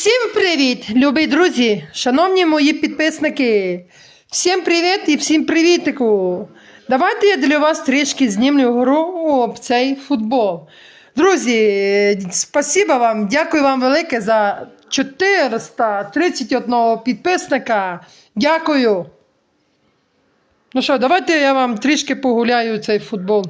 Всім привіт, любі друзі, шановні мої підписники. Всім привіт і всім привітику. Давайте я для вас трішки знімлю гру об цей футбол. Друзі, спасибо вам, дякую вам велике за 431 підписника. Дякую. Ну що, давайте я вам трішки погуляю цей футбол.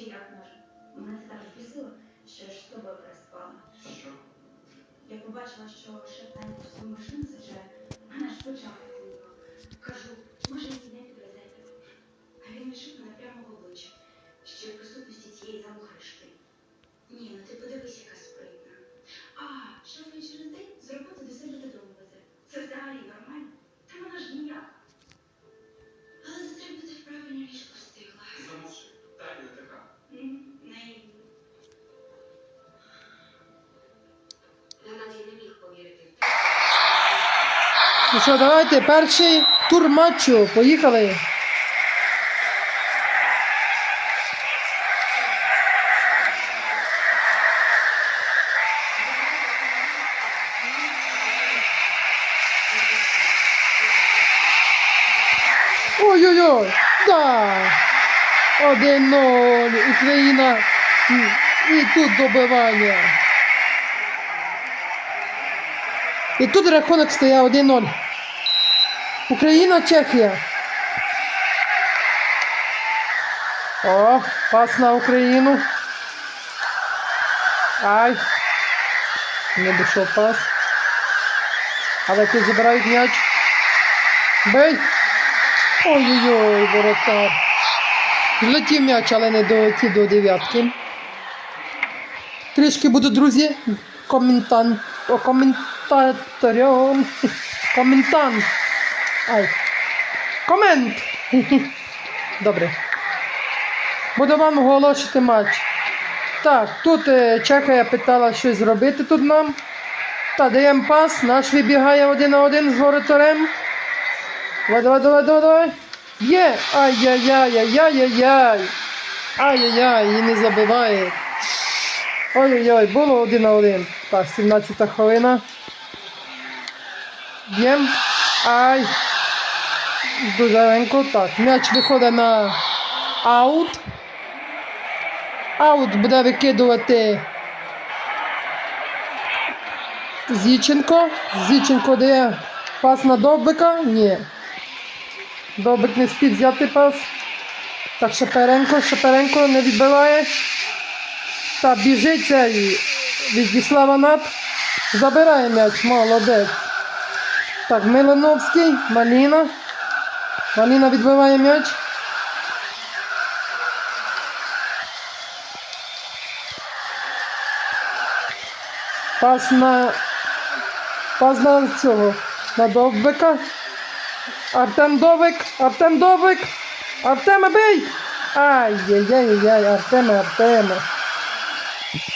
Ще як може. Мене так збісило, що я тобою переспала. Що? Я побачила, що шеф в у свою машину саджає, мене ж почала. Кажу, може мені не Ну що, давайте перший тур матчу. Поїхали. Ой-ой-ой! Да! 1-0. Україна. І тут добивання. І тут рахунок стояв 1-0. Україна, Чехія. О, пас на Україну. Ай. Не дійшов пас. Але тут забирають м'яч. Бей. Ой-ой-ой, воротар. Злетів м'яч, але не долетів до дев'ятки. Трішки буду, друзі, коментан... о, коментатором. Коментант. Ай. Комент. Добре. Буду вам оголошувати матч. Так, тут е, Чехія питала щось зробити тут нам. Та даємо пас, наш вибігає один на один з воротарем. Давай, давай, давай, давай, давай. Є! Ай-яй-яй-яй-яй-яй. Ай-яй-яй, і не забиває. Ой-ой-ой, було один на один. Так, 17 хвилина. Б'єм. Ай. Дуже легенько. Так, м'яч виходить на аут. Аут буде викидувати Зіченко. Зіченко дає пас на Довбика. Ні. Довбик не спів взяти пас. Так, Шаперенко, Шаперенко не відбиває. Та біжить цей Владислава Нат. Забирає м'яч, молодець. Так, Милановський, Маліна. Маліна відбиває м'яч. Пас на. Пас на цього. На Довбика. Артем Довик, Артем Довик. Артеме бий! Ай-яй-яй-яй, Артеме, Артеме.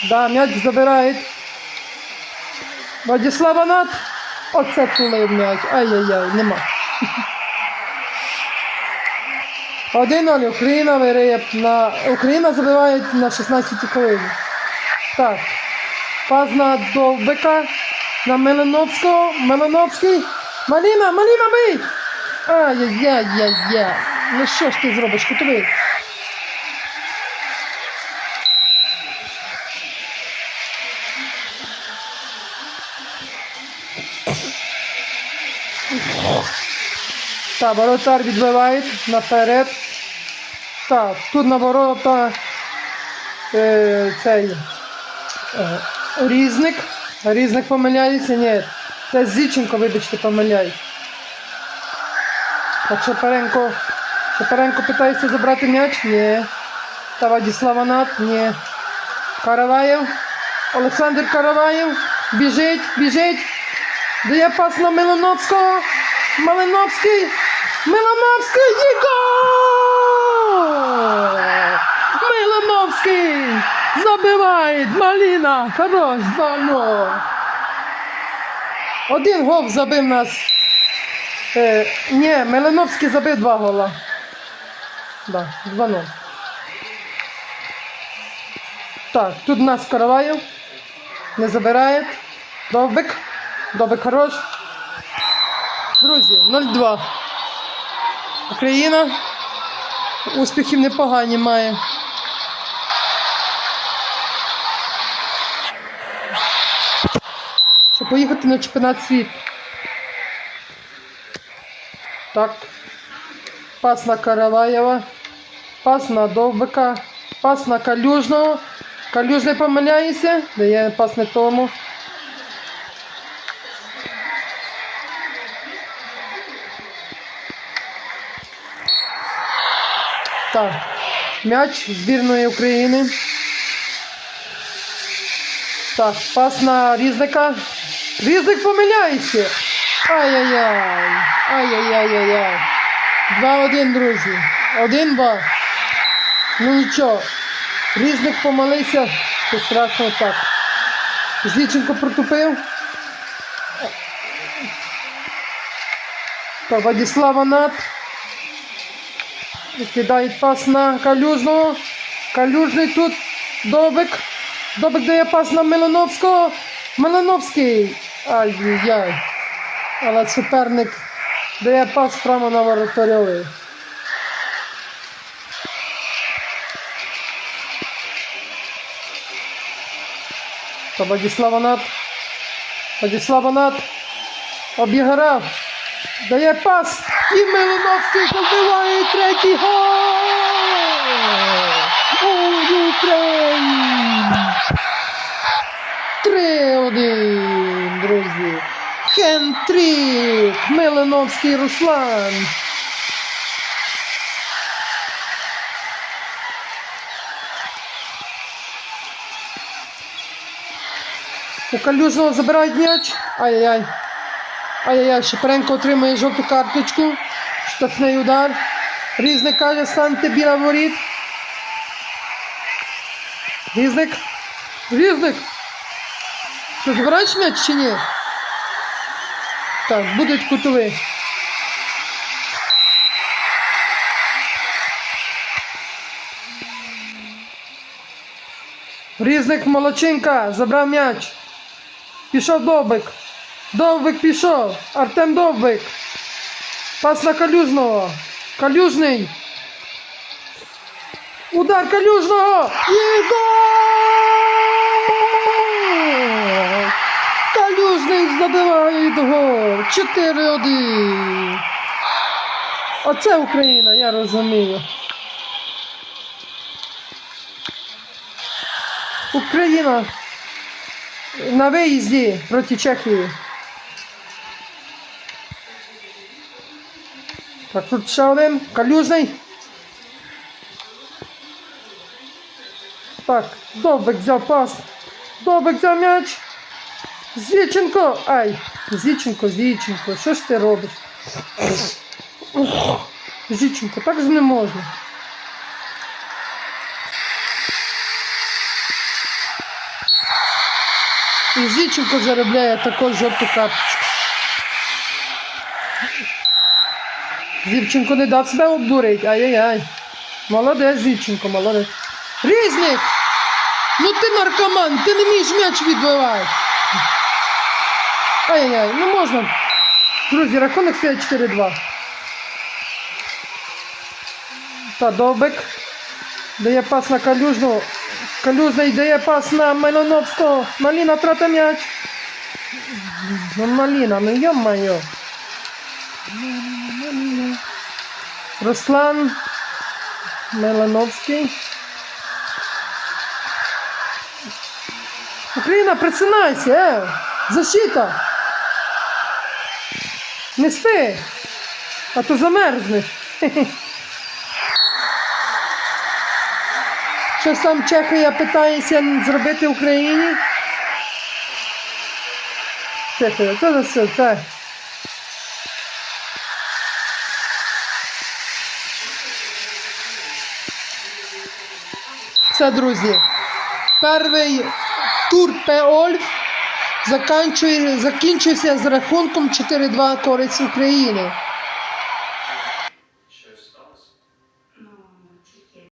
Да, м'яч забирають. Владислав Нат. Оце тулив м'яч. Ай-яй-яй, нема. 1-0. Україна вириє на. Україна забиває на 16 хвилині. Так. Пас на Довбика. На Милановського. Милановський. Маліна, Маліна бий! Ай-яй-яй-яй-яй. Ну що ж ти зробиш, кутовий? Так, воротар відбиває наперед. Так, тут на ворота е, цей е, різник. Різник помиляється, ні. Це Зіченко, вибачте, помиляється. Так Шапаренко. Шапаренко питається забрати м'яч? Ні. Та Владислава Нат? Ні. Караваєв. Олександр Караваєв. Біжить, біжить. Дає пас на Милановського. Малиновський. Милановський. І гол! Милановський. Забиває. Маліна. Хорош. 2-0. Один гол забив нас. Е, ні, Милановський забив два гола. Да, 2-0. Так, тут нас Караваєв. Не забирає. Довбик. Довбик хорош. Друзі, 0-2. Україна успіхів непогані має. Щоб поїхати на чемпіонат світу. Так. Пас на Караваєва. Пас на Довбика. Пас на Калюжного. Калюжний помиляється. Дає пас не тому. Так. М'яч збірної України. Так, пас на Різника. Різник помиляється. Ай-яй-яй. Ай-яй-яй-яй-яй. 2-1, друзі. 1-2. Ну нічого. Різник помилився. Це страшно так. Зліченко протупив. Владислава Нат. Кидає пас на Калюжного. Калюжний тут. Добик. Добик дає пас на Милановського. Милановський. Ай-яй. Але суперник дає пас прямо на воротарьовий. Та Владислава Нат. Владислава Нат. Обіграв. Дає пас. І Милановський забиває третій гол. У Україні. 3-1, друзі. Хентрік. Милановський Руслан. У Калюжного забирають м'яч. Ай-яй-яй. Ай-яй-яй, Шепренко отримує жовту карточку. Штрафний удар. Різник каже, станьте біля воріт. Різник. Різник. Ти забираєш м'яч чи ні? Так, будуть кутові. Різник молодчинка, забрав м'яч. Пішов Довбик. Довбик пішов. Артем Довбик. Пас на Калюжного. Калюжний. Удар Калюжного. І гол! Калюжний забиває гол. 4-1. Оце Україна, я розумію. Україна на виїзді проти Чехії. Так, тут ще один. Калюжний. Так, Довбик взяв пас. Довбик взяв м'яч. Зіченко. Ай, Зіченко, Зіченко, що ж ти робиш? Ух, Зіченко, так ж не можна. І Зіченко заробляє також жовту карточку. Зівченко не дав себе обдурити. Ай-яй-яй. Молодець, Зівченко, молодець. Різник! Ну ти наркоман, ти не вмієш м'яч відбивати. Ай-яй-яй, не можна. Друзі, рахунок стоїть 4-2. Та Довбик. Дає пас на Калюжного. Калюжний дає пас на Милоновського. Маліна трата м'яч. Ну, Маліна, ну йо-моє. Руслан Милановський. Україна, присинайся, е! Защита! Не спи, а то замерзнеш. Щось там Чехія питається зробити в Україні. Чехія, це за все, це. Це, друзі, перший тур П-Ольф закінчився з рахунком 4-2 користь України.